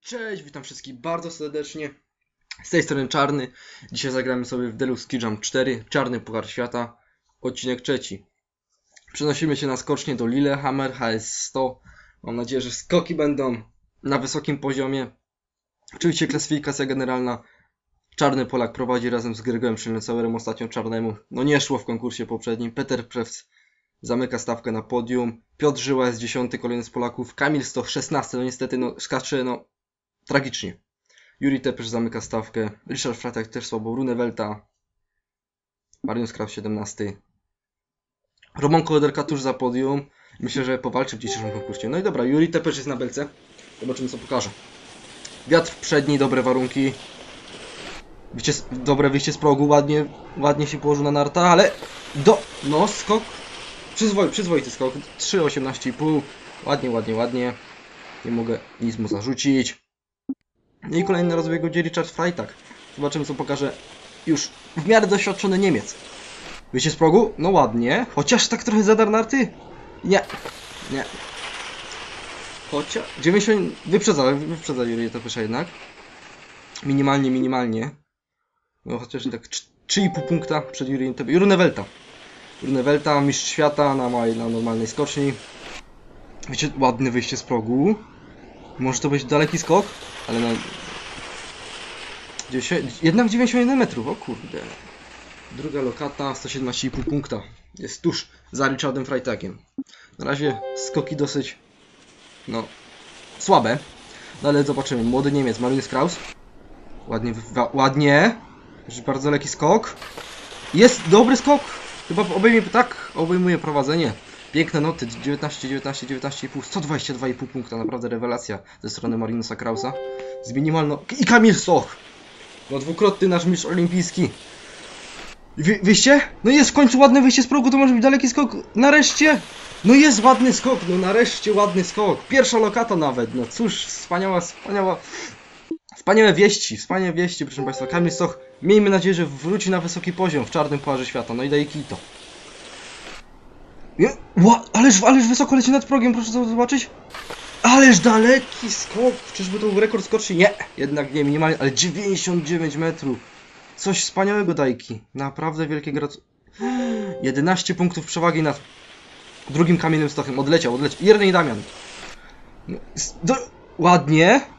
Cześć, witam wszystkich bardzo serdecznie. Z tej strony Czarny. Dzisiaj zagramy sobie w Deluxe Ski Jump 4, Czarny Puchar Świata, odcinek trzeci. Przenosimy się na skocznie do Lillehammer HS100. Mam nadzieję, że skoki będą na wysokim poziomie. Oczywiście klasyfikacja generalna. Czarny Polak prowadzi razem z Gregorem Szylnecauerem, ostatnio czarnemu. No nie szło w konkursie poprzednim. Peter Prewc zamyka stawkę na podium. Piotr Żyła jest 10, kolejny z Polaków. Kamil Stoch 16, no niestety no skacze no tragicznie. Juri Tepesz zamyka stawkę. Richard Fratek też słabo. Runewelta. Mariusz Kraus 17. Roman Kołoderka tuż za podium. Myślę, że powalczy w dzisiejszym konkursie. No i dobra, Juri Tepesz jest na belce. Zobaczymy co pokaże. Wiatr przedni, dobre warunki. Wyjście, z- dobre wyjście z progu, ładnie, ładnie się położył na narta, ale do, no skok, przyzwoi, przyzwoity skok, 3,18,5, ładnie, ładnie, ładnie, nie mogę nic mu zarzucić. No I kolejny rozbieg będzie Richard Freitag. Zobaczymy co pokaże już w miarę doświadczony Niemiec. Wyjście z progu? No ładnie, chociaż tak trochę zadar narty? Nie, nie. Chociaż, 90, wyprzedza, wyprzedza Juri Tepesza jednak. Minimalnie, minimalnie. No chociaż tak trz- 3,5 punkta przed Juriem Tepesza. Jurunewelta. Jurunewelta, mistrz świata na, na normalnej skoczni. Wiecie, ładne wyjście z progu. Może to być daleki skok, ale na... 10, jednak 91 metrów, o kurde. Druga lokata, 117,5 punkta. Jest tuż za Richardem Freitagiem. Na razie skoki dosyć, no, słabe. No ale zobaczymy. Młody Niemiec, Mariusz Kraus. Ładnie, ładnie. Bardzo lekki skok. Jest dobry skok. Chyba obejmie, tak, obejmuje prowadzenie. Piękne noty, 19, 19, 19,5, 122,5 punkta, naprawdę rewelacja ze strony Marinusa Krausa. Z minimalną... I Kamil Stoch! No dwukrotny nasz mistrz olimpijski. Wy, wyjście? No jest w końcu ładne wyjście z progu, to może być daleki skok. Nareszcie! No jest ładny skok, no nareszcie ładny skok. Pierwsza lokata nawet, no cóż, wspaniała, wspaniała... Wspaniałe wieści, wspaniałe wieści, proszę Państwa. Kamil Stoch, miejmy nadzieję, że wróci na wysoki poziom w czarnym Pucharze Świata. No i daje kito. Ła, ależ, ależ wysoko leci nad progiem, proszę zobaczyć. Ależ daleki skok! Czyżby to był rekord skoczni? Nie, jednak nie, minimalnie, ale 99 metrów. Coś wspaniałego dajki. Naprawdę wielkie gratulacje. 11 punktów przewagi nad drugim kamiennym stochem. Odleciał, odleciał. Jernej Damian. No, Do... Ładnie.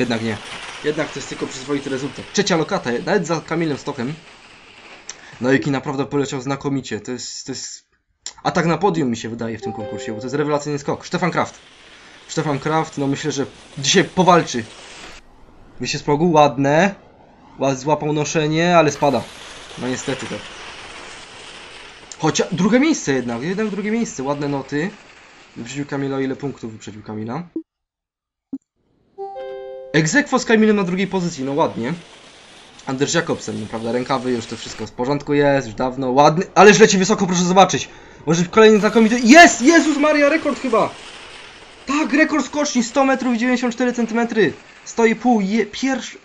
Jednak nie. Jednak to jest tylko przyzwoity rezultat. Trzecia lokata, nawet za Kamilem Stochem. No jaki naprawdę poleciał znakomicie. To jest, to jest atak na podium mi się wydaje w tym konkursie, bo to jest rewelacyjny skok. Stefan Kraft. Stefan Kraft, no myślę, że dzisiaj powalczy. Wyjście z progu, ładne. Ład- Złapał noszenie, ale spada. No niestety tak. Chociaż drugie miejsce jednak, jednak drugie miejsce, ładne noty. Wyprzedził Kamila, ile punktów wyprzedził Kamila? Egzekwo z Kamilem na drugiej pozycji, no ładnie. Anders Jakobsen, no prawda, rękawy już to wszystko w porządku jest, już dawno, ładny, ależ leci wysoko, proszę zobaczyć. Może kolejny znakomity, jest, Jezus Maria, rekord chyba. Tak, rekord skoczni, 100 metrów i 94 cm. Stoi pół, je, pierwszy,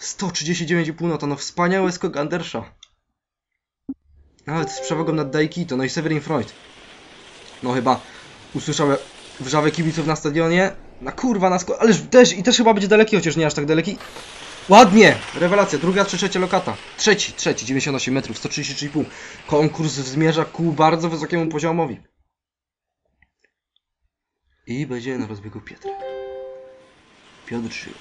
139,5 no to no wspaniały skok Andersa. Nawet z przewagą nad Daikito, no i Severin Freud. No chyba usłyszał wrzawę kibiców na stadionie. Na kurwa, na sko- Ależ też, i też chyba będzie daleki, chociaż nie aż tak daleki. Ładnie! Rewelacja, druga czy trzecia lokata. Trzeci, trzeci, 98 metrów, 133,5. Konkurs zmierza ku bardzo wysokiemu poziomowi. I będzie na rozbiegu Piotrek. Piotr Żyła.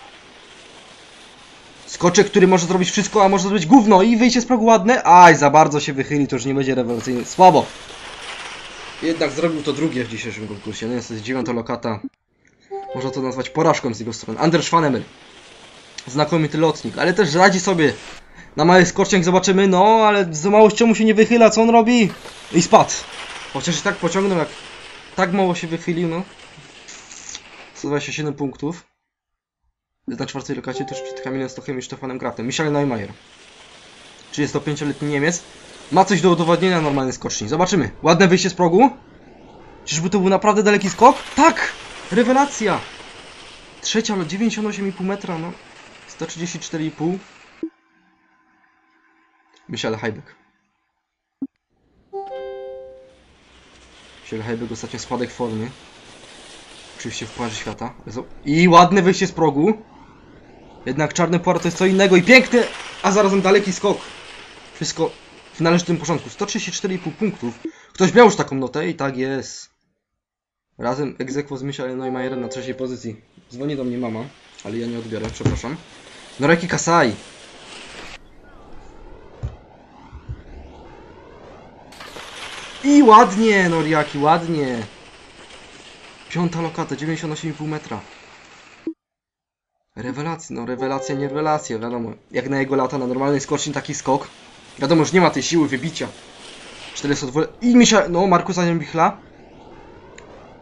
Skoczek, który może zrobić wszystko, a może zrobić gówno i wyjście z progu ładne. Aj, za bardzo się wychyli, to już nie będzie rewelacyjny. Słabo. Jednak zrobił to drugie w dzisiejszym konkursie. No jest dziewiąta lokata. Można to nazwać porażką z jego strony. Anders Schwanemer. Znakomity lotnik, ale też radzi sobie. Na małych skoczniach zobaczymy, no, ale za małością mu się nie wychyla, co on robi? I spadł. Chociaż i tak pociągnął, jak tak mało się wychylił, no. 127 punktów. Na czwartej lokacie tuż przed Kamilem Stochem i Stefanem Kraftem. Michael Neumayer. 35-letni Niemiec. Ma coś do udowodnienia na normalnej skoczni. Zobaczymy. Ładne wyjście z progu. Czyżby to był naprawdę daleki skok? Tak! Rewelacja! Trzecia, ale 98,5 metra, no. 134,5. Michel Heibek. Michel Heibek ostatnio spadek formy. Oczywiście w Pucharze Świata. I ładne wyjście z progu. Jednak czarny puar to jest co innego i piękny, a zarazem daleki skok. Wszystko w należytym porządku. 134,5 punktów. Ktoś miał już taką notę i tak jest. Razem egzekwo z Michaelem Neumayerem na trzeciej pozycji. Dzwoni do mnie mama, ale ja nie odbiorę, przepraszam. Noreki Kasai. I ładnie, Noriaki, ładnie. Piąta lokata, 98,5 metra. Rewelacja, no rewelacja, nie rewelacja, wiadomo. Jak na jego lata, na normalnej skoczni taki skok. Wiadomo, już nie ma tej siły wybicia. 402... I Misia... No, Markusa Bichla.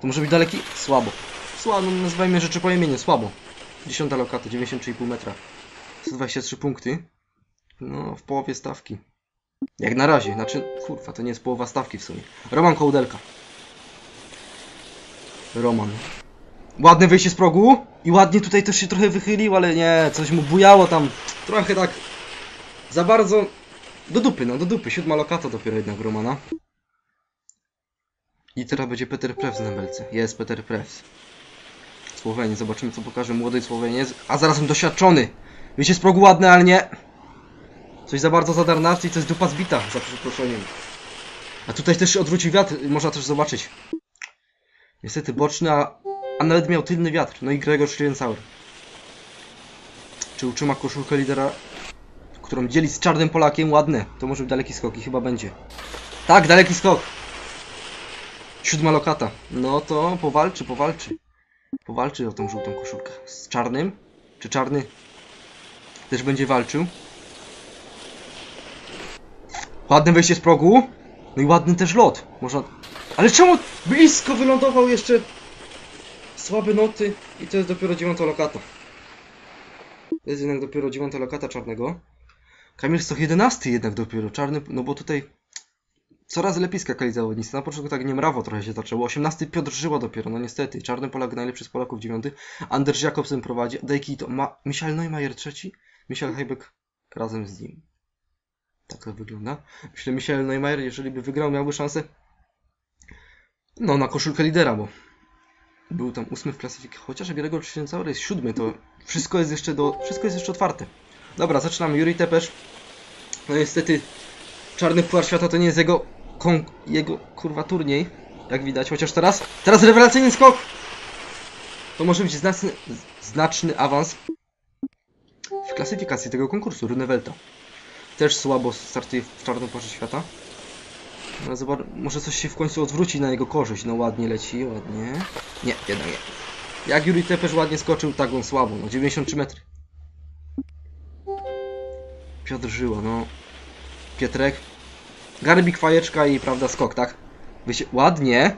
To może być daleki? Słabo. Słabo, no, nazywajmy rzeczy po imieniu, słabo. 10 lokata, 93,5 metra. 123 punkty. No, w połowie stawki. Jak na razie, znaczy, kurwa, to nie jest połowa stawki w sumie. Roman Kołdelka. Roman. Ładne wyjście z progu. I ładnie tutaj też się trochę wychylił, ale nie, coś mu bujało tam. Trochę tak za bardzo do dupy, no do dupy. Siódma lokata dopiero jednak Romana. I teraz będzie Peter Prews na belce. Jest Peter Prews. Słoweniec, zobaczymy co pokaże młody Słoweniec. A zarazem doświadczony. Wyjście z progu ładne, ale nie. Coś za bardzo zadarnawczy i jest dupa zbita, za przeproszeniem. A tutaj też odwrócił wiatr, można też zobaczyć. Niestety boczny, a, a nawet miał tylny wiatr. No i Gregor Schliencauer. Czy utrzyma koszulkę lidera, którą dzieli z czarnym Polakiem? Ładne. To może być daleki skok i chyba będzie. Tak, daleki skok. Siódma lokata. No to powalczy, powalczy. Powalczy o tą żółtą koszulkę. Z czarnym? Czy czarny też będzie walczył? Ładne wejście z progu. No i ładny też lot. Można... Ale czemu blisko wylądował jeszcze słabe noty i to jest dopiero dziewiąta lokata. To jest jednak dopiero dziewiąta lokata czarnego. Kamil Stoch 11 jednak dopiero czarny, no bo tutaj coraz lepiej skakali zawodnicy. Na początku tak nie mrawo trochę się zaczęło. 18 Piotr Żyła dopiero, no niestety. Czarny Polak najlepszy z Polaków 9. Anders Jakobsen prowadzi. Dejki to ma Michael Neumayer trzeci. Michael Heibek razem z nim. Tak to wygląda. Myślę, Michael Neumayer, jeżeli by wygrał, miałby szansę no, na koszulkę lidera, bo był tam ósmy w klasyfikacji. Chociaż Gregor Schliencauer jest siódmy, to wszystko jest jeszcze do, wszystko jest jeszcze otwarte. Dobra, zaczynamy. Juri Tepesz. No niestety, czarny puchar świata to nie jest jego, jego kurwa turniej, jak widać. Chociaż teraz, teraz rewelacyjny skok. To może być znaczny, znaczny awans w klasyfikacji tego konkursu. Runewelta. Też słabo startuje w czarnym pucharze świata. No zobacz, może coś się w końcu odwróci na jego korzyść. No ładnie leci, ładnie. Nie, jednak nie. Jak Juri Tepesz ładnie skoczył, tak on słabo. No 93 metry. Piotr Żyła, no. Pietrek. Garbik, fajeczka i prawda skok, tak? Wy się... Ładnie.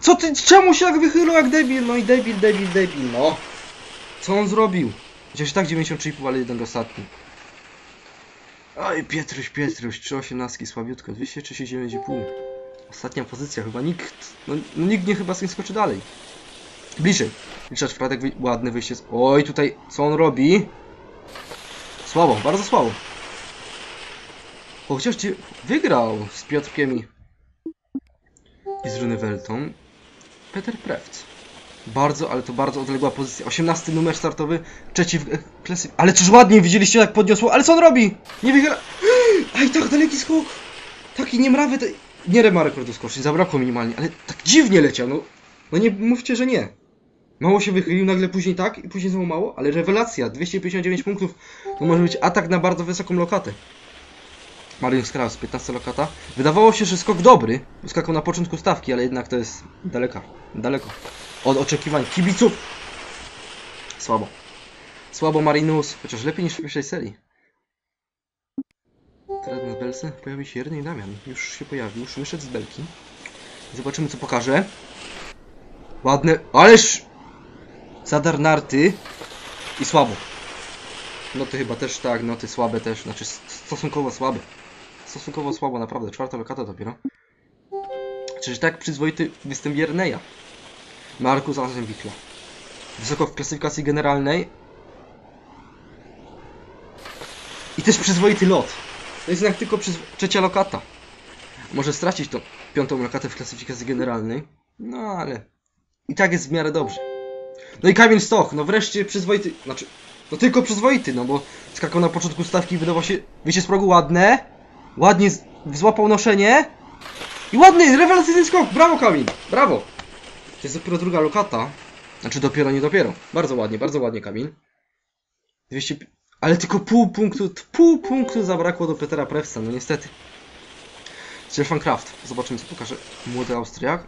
Co ty, czemu się tak wychylał jak debil? No i debil, debil, debil, no. Co on zrobił? Chociaż tak 93,5, ale jeden ostatni. Oj, Pietruś, Pietruś, 3,18 słabiutko, 239,5. Ostatnia pozycja, chyba nikt, no, no nikt nie chyba z tym skoczy dalej. Bliżej. Richard Fradek, wy... ładne wyjście. z- Oj, tutaj, co on robi? Słabo, bardzo słabo. Chociaż ci- wygrał z Piotrkiem i, z Runeweltą. Peter Prewc. Bardzo, ale to bardzo odległa pozycja. 18 numer startowy, trzeci w klasy. Ale czyż ładnie widzieliście jak podniosło? Ale co on robi? Nie wychyla. Aj, tak daleki skok. Taki niemrawy. Te... Nie rema rekordu skoczni, zabrakło minimalnie, ale tak dziwnie leciał. No, no nie mówcie, że nie. Mało się wychylił, nagle później tak i później znowu mało, ale rewelacja. 259 punktów. To może być atak na bardzo wysoką lokatę. Mariusz Kraus, 15 lokata. Wydawało się, że skok dobry. Skakał na początku stawki, ale jednak to jest daleka. Daleko. Od oczekiwań kibiców. Słabo. Słabo Marinus, chociaż lepiej niż w pierwszej serii. Teraz na belce pojawi się Jernej Damian. Już się pojawił, już wyszedł z belki. Zobaczymy co pokaże. Ładne, ależ zadar narty i słabo. Noty chyba też tak, noty słabe też, znaczy stosunkowo słabe. Stosunkowo słabo, naprawdę, czwarta lokata dopiero. Czyż tak przyzwoity występ Jerneja. Markus Azembikla. Wysoko w klasyfikacji generalnej. I też przyzwoity lot. To jest jednak tylko przyzwo- trzecia lokata. Może stracić tą piątą lokatę w klasyfikacji generalnej. No ale i tak jest w miarę dobrze. No i Kamil Stoch, no wreszcie przyzwoity, znaczy, no tylko przyzwoity, no bo skakał na początku stawki i wydawał się, wyjście z progu ładne, ładnie z, złapał noszenie i ładny, rewelacyjny skok, brawo Kamil, brawo. To jest dopiero druga lokata, znaczy dopiero, nie dopiero, bardzo ładnie, bardzo ładnie Kamil. 200, ale tylko pół punktu, pół punktu zabrakło do Petera Prewsa, no niestety. Stefan Kraft, zobaczymy co pokaże młody Austriak.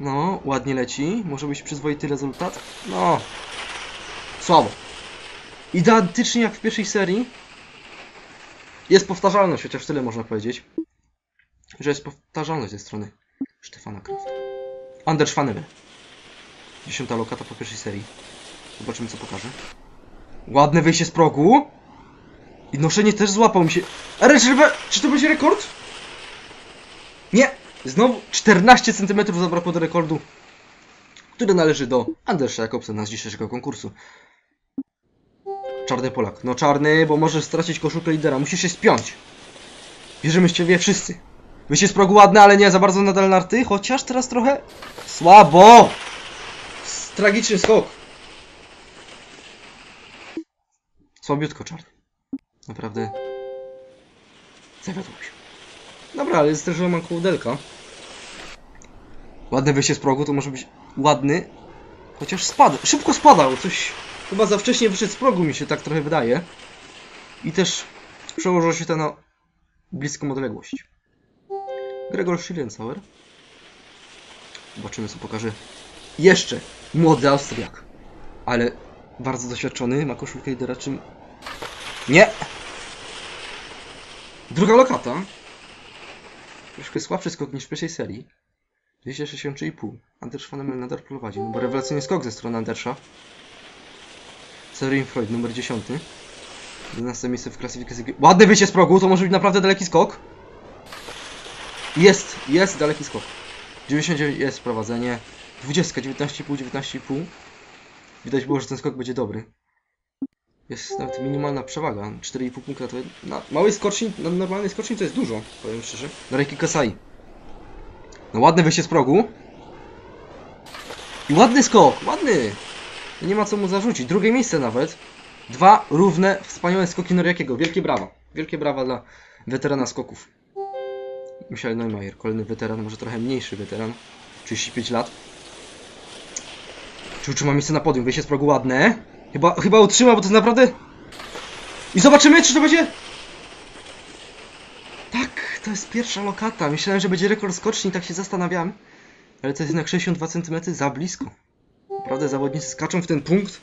No, ładnie leci. Może być przyzwoity rezultat? No. Słabo. Identycznie jak w pierwszej serii. Jest powtarzalność, chociaż tyle można powiedzieć. Że jest powtarzalność ze strony Stefana Krafta. Anders Schwanewe. Dziesiąta lokata po pierwszej serii. Zobaczymy co pokaże. Ładne wyjście z progu. I noszenie też złapał mi się. Ale czy, to będzie rekord? Nie! Znowu 14 cm zabrakło do rekordu, który należy do Andersa Jakobsena z dzisiejszego konkursu. Czarny Polak. No czarny, bo możesz stracić koszulkę lidera. Musisz się spiąć. Bierzemy z ciebie wszyscy. Wyjście z progu ładne, ale nie za bardzo nadal narty, chociaż teraz trochę słabo. Tragiczny skok. Słabiutko czarny. Naprawdę zawiodło się. Dobra, ale jest też Roman Kołdelka. Ładne wyjście z progu, to może być ładny. Chociaż spada, szybko spadał, coś chyba za wcześnie wyszedł z progu mi się tak trochę wydaje. I też przełożyło się to na bliską odległość. Gregor Schillensauer. Zobaczymy co pokaże jeszcze młody Austriak. Ale bardzo doświadczony, ma koszulkę lidera, czym... Nie! Druga lokata. Troszkę słabszy skok niż w pierwszej serii. 263,5. Anders Schwanemel nadal prowadzi, no bo rewelacyjny skok ze strony Andersa. Severin Freud, numer 10. 11 miejsce w klasyfikacji. Ładne wyjście z progu, to może być naprawdę daleki skok. Jest, jest daleki skok. 99 jest prowadzenie. 20, 19,5, 19,5. Widać było, że ten skok będzie dobry. Jest nawet minimalna przewaga. 4,5 punkta to na małej skoczni, na to jest dużo, powiem szczerze. Na Reiki Kasai. No ładne wyjście z progu. I ładny skok, ładny. Nie ma co mu zarzucić. Drugie miejsce nawet. Dwa równe, wspaniałe skoki Noriakiego. Wielkie brawa. Wielkie brawa dla weterana skoków. Michael Neumayer, kolejny weteran, może trochę mniejszy weteran. 35 lat. Czy utrzyma miejsce na podium? Wyjście z progu ładne. Chyba, chyba utrzyma, bo to jest naprawdę... I zobaczymy, czy to będzie... Tak, to jest pierwsza lokata. Myślałem, że będzie rekord skoczni, tak się zastanawiałem. Ale to jest jednak 62 cm za blisko. Naprawdę zawodnicy skaczą w ten punkt.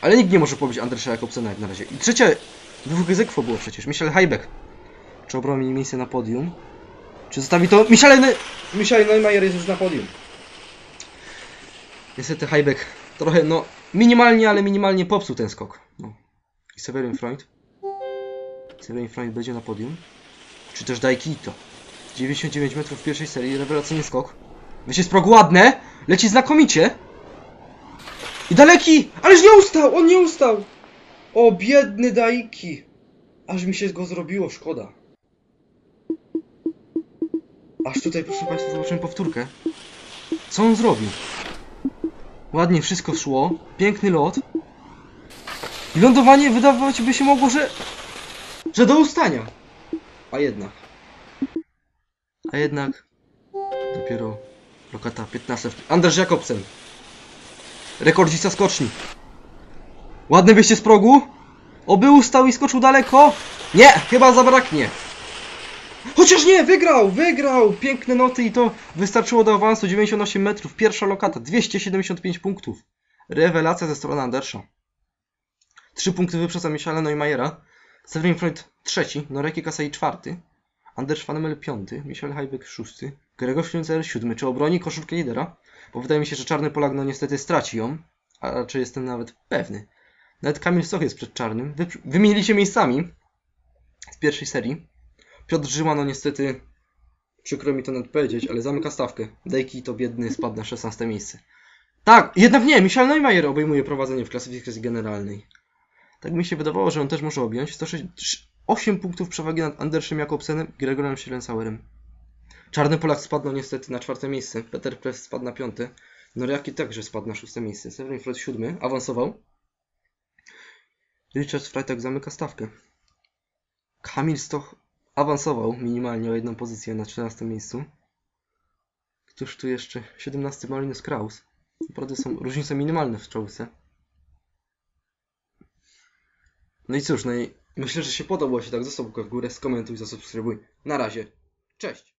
Ale nikt nie może pobić Andrzeja Jakobsena jak na razie. I trzecie, dwóch egzekwo było przecież. Michel Heibeck. Czy obroni miejsce na podium? Czy zostawi to... Michel, ne... Michel Neumayer jest już na podium. Niestety Heibeck trochę, no, minimalnie, ale minimalnie popsuł ten skok. No. I Severin Freund. Severin Freund będzie na podium. Czy też Daikito. 99 metrów w pierwszej serii, rewelacyjny skok. Wyjście z progu ładne, leci znakomicie. I daleki! Ależ nie ustał! On nie ustał! O, biedny Daiki! Aż mi się go zrobiło, szkoda. Aż tutaj, proszę Państwa, zobaczymy powtórkę. Co on zrobił? Ładnie wszystko szło. Piękny lot. I lądowanie wydawać by się mogło, że... Że do ustania. A jednak. A jednak... Dopiero lokata 15. Anders Jakobsen. Rekordzista skoczni. Ładne wyjście z progu. Oby ustał i skoczył daleko. Nie, chyba zabraknie. Chociaż nie, wygrał, wygrał! Piękne noty i to wystarczyło do awansu 98 metrów. Pierwsza lokata, 275 punktów. Rewelacja ze strony Andersa. 3 punkty wyprzedza Michela Neumajera. Severin Freud trzeci, Noreki Kasai czwarty. Anders Schwanemel piąty, Michel Heibeck szósty. Gregor Schlünzer siódmy. Czy obroni koszulkę lidera? Bo wydaje mi się, że czarny Polak no niestety straci ją. A raczej jestem nawet pewny. Nawet Kamil Stoch jest przed czarnym. Wy, wymienili się miejscami z pierwszej serii. Piotr Żyła, no niestety, przykro mi to nawet powiedzieć, ale zamyka stawkę. Dejki to biedny spadł na 16 miejsce. Tak, jednak nie, Michel Neumayer obejmuje prowadzenie w klasyfikacji generalnej. Tak mi się wydawało, że on też może objąć. 106, 8 punktów przewagi nad Anderszem Jakobsenem i Gregorem Schlensauerem. Czarny Polak spadł niestety na czwarte miejsce. Peter Press spadł na piąte. Noriaki także spadł na szóste miejsce. Severin siódmy, awansował. Richard Freitag zamyka stawkę. Kamil Stoch awansował minimalnie o jedną pozycję na 14 miejscu. Któż tu jeszcze? 17 Marinus Kraus. Naprawdę są różnice minimalne w czołówce. No i cóż, no i myślę, że się podobało się tak. Zostaw w górę, skomentuj, zasubskrybuj. Na razie. Cześć!